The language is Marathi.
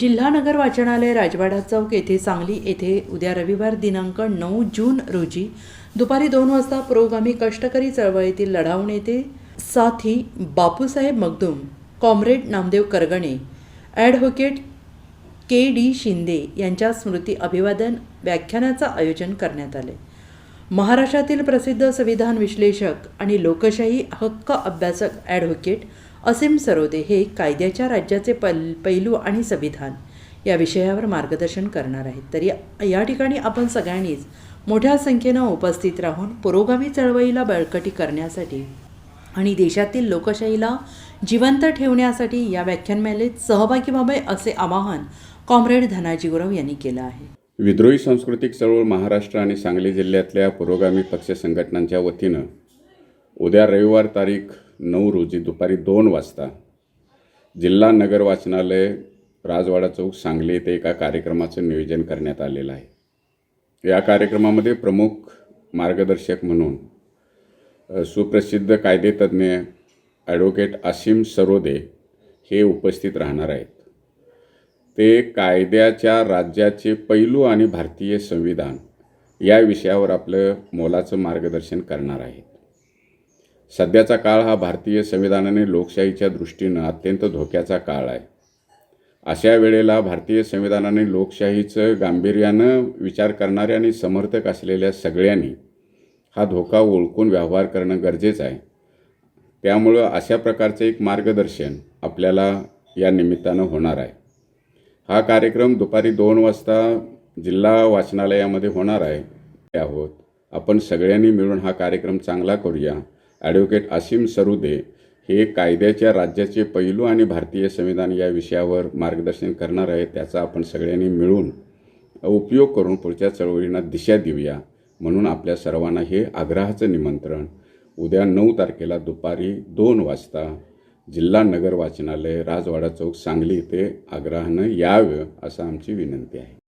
जिल्हा नगर वाचनालय राजवाडा चौक येथे सांगली येथे उद्या रविवार दिनांक नऊ जून रोजी दुपारी दोन वाजता पुरोगामी कष्टकरी चळवळीतील लढाऊ नेते साथी Bapusaheb Magdum comrade Namdev Kargane advocate K D Shinde यांच्या स्मृती अभिवादन व्याख्यानाचं आयोजन करण्यात आले. महाराष्ट्रातील प्रसिद्ध संविधान विश्लेषक आणि लोकशाही हक्क अभ्यासक ॲडव्होकेट असीम सरोदे हे कायद्याच्या राज्याचे पल पैलू आणि संविधान या विषयावर मार्गदर्शन करणार आहेत. तर या या ठिकाणी आपण सगळ्यांनीच मोठ्या संख्येनं उपस्थित राहून पुरोगामी चळवळीला बळकटी करण्यासाठी आणि देशातील लोकशाहीला जिवंत ठेवण्यासाठी या व्याख्यानमालेत सहभागी व्हावे असे आवाहन कॉम्रेड धनाजी गुरव यांनी केलं आहे. विद्रोही सांस्कृतिक चळवळ महाराष्ट्र आणि सांगली जिल्ह्यातल्या पुरोगामी पक्ष संघटनांच्या वतीनं उद्या रविवार तारीख नऊ रोजी दुपारी दोन वाजता जिल्हा नगर वाचनालय राजवाडा चौक सांगली येथे एका कार्यक्रमाचं नियोजन करण्यात आलेलं आहे. या कार्यक्रमामध्ये प्रमुख मार्गदर्शक म्हणून सुप्रसिद्ध कायदेतज्ञ ॲडव्होकेट असीम सरोदे हे उपस्थित राहणार आहेत. ते कायद्याच्या राज्याचे पैलू आणि भारतीय संविधान या विषयावर आपलं मोलाचं मार्गदर्शन करणार आहेत. सध्याचा काळ हा भारतीय संविधानाने लोकशाहीच्या दृष्टीनं अत्यंत धोक्याचा काळ आहे. अशा वेळेला भारतीय संविधानाने लोकशाहीचं गांभीर्यानं विचार करणाऱ्या आणि समर्थक असलेल्या सगळ्यांनी हा धोका ओळखून व्यवहार करणं गरजेचं आहे. त्यामुळं अशा प्रकारचं एक मार्गदर्शन आपल्याला या निमित्तानं होणार आहे. हा कार्यक्रम दुपारी दोन वाजता जिल्हा वाचनालयामध्ये होणार आहे. आहोत. आपण सगळ्यांनी मिळून हा कार्यक्रम चांगला करूया. ॲडव्होकेट असीम सरुदे हे कायद्याच्या राज्याचे पैलू आणि भारतीय संविधान या विषयावर मार्गदर्शन करणार आहे त्याचा आपण सगळ्यांनी मिळून उपयोग करून पुढच्या चळवळींना दिशा देऊया. म्हणून आपल्या सर्वांना हे आग्रहाचं निमंत्रण. उद्या नऊ तारखेला दुपारी दोन वाजता जिल्हा नगर वाचनालय राजवाडा चौक सांगली इथे आग्रहानं यावं असं आमची विनंती आहे.